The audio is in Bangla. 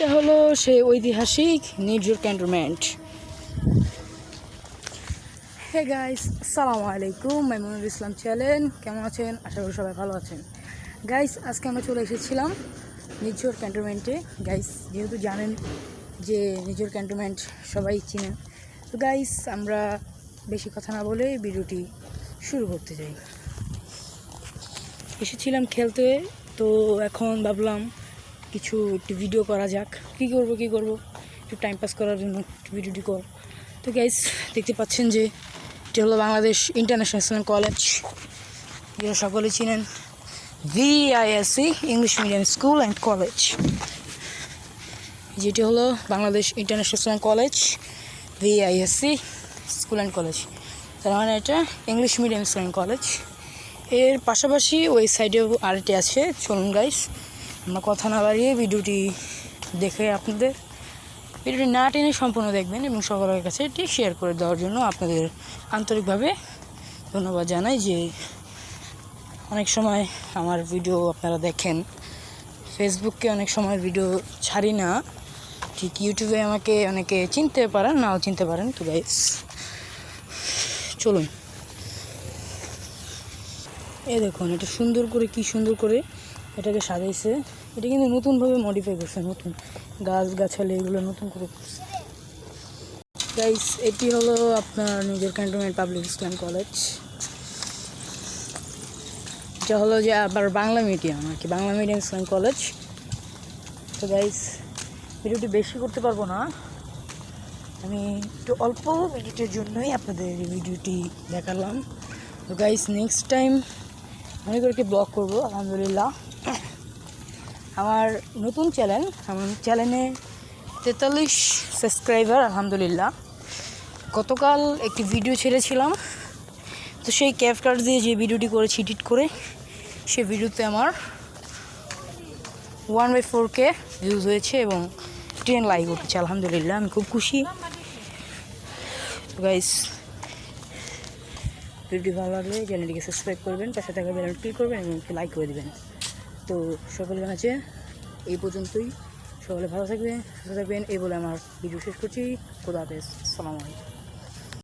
এটা হলো সেই ঐতিহাসিক নির্জর ক্যান্টনমেন্ট। হে গাইস আসসালামু আলাইকুম মাইমুনুল ইসলাম চ্যানেল। কেমন আছেন? আশা করি সবাই ভালো আছেন। গাইস আজকে আমরা চলে এসেছিলাম নির্জর ক্যান্টনমেন্টে। গাইস যেহেতু জানেন যে নির্জর ক্যান্টনমেন্ট সবাই চিনেন তো গাইস আমরা বেশি কথা না বলে ভিডিওটি শুরু করতে যাই। এসেছিলাম খেলতে, তো এখন ভাবলাম কিছু একটু ভিডিও করা যাক। কী করব, কি করব? একটু টাইম পাস করার জন্য একটু ভিডিওটি কর। তো গাইস দেখতে পাচ্ছেন যে এটা হলো বাংলাদেশ ইন্টারন্যাশনাল কলেজ যেটা সকলে চিনেন। VISC English medium school and college যেটি হলো Bangladesh international college VISC school and college তার মানে এটা ইংলিশ মিডিয়াম স্কুল অ্যান্ড কলেজের পাশাপাশি ওই সাইডেও আরেকটি আছে। চলুন গাইস আমরা কথা না বাড়িয়ে ভিডিওটি দেখে আপনাদের, ভিডিওটি না টেনে সম্পূর্ণ দেখবেন এবং সকলের কাছে এটি শেয়ার করে দেওয়ার জন্য আপনাদের আন্তরিকভাবে ধন্যবাদ জানাই যে অনেক সময় আমার ভিডিও আপনারা দেখেন। ফেসবুককে অনেক সময় ভিডিও ছাড়ি না। ঠিক ইউটিউবে আমাকে অনেকে চিনতে পারেন, নাও চিনতে পারেন। তো গাইস চলুন। এ দেখুন, এটা সুন্দর করে, কি সুন্দর করে এটাকে সাজাইছে। এটা কিন্তু নতুনভাবে মডিফাই করছে, নতুন। গাছ, গাছালি এগুলো নতুন করে করছে। গাইস এটি হলো আপনার নিজের ক্যান্টনমেন্ট পাবলিক ইসলাম কলেজ এটা হলো যে আবার বাংলা মিডিয়াম আর কি, বাংলা মিডিয়াম ইসলাম কলেজ তো গাইস ভিডিওটি বেশি করতে পারব না। আমি একটু অল্প মিনিটের জন্যই আপনাদের ভিডিওটি দেখালাম। তো গাইস নেক্সট টাইম করে একটি ব্লগ করব, আলহামদুলিল্লাহ। আমার নতুন চ্যানেল আমার চ্যানেলে তেতাল্লিশ সাবস্ক্রাইবার আলহামদুলিল্লাহ। গতকাল একটি ভিডিও ছেড়েছিলাম। তো সেই ক্যাপ কার্ড দিয়ে যে ভিডিওটি করেছি এডিট করে সেই ভিডিওতে আমার one by four K views হয়েছে এবং টেন লাইক উঠেছে, আলহামদুলিল্লাহ। আমি খুব খুশি। গাইস ভিডিওটি ভালো লাগলে চ্যানেলটিকে সাবস্ক্রাইব করবেন, পাশে থাকা বেল ক্লিক করবেন এবং লাইক করে দেবেন। তো সকলের কাছে এই পর্যন্তই। সকলে ভালো থাকবে সুস্থ থাকবেন, এই বলে আমার ভিডিও শেষ করছি। খোদা হাফেজ। সালাম আলাইকুম।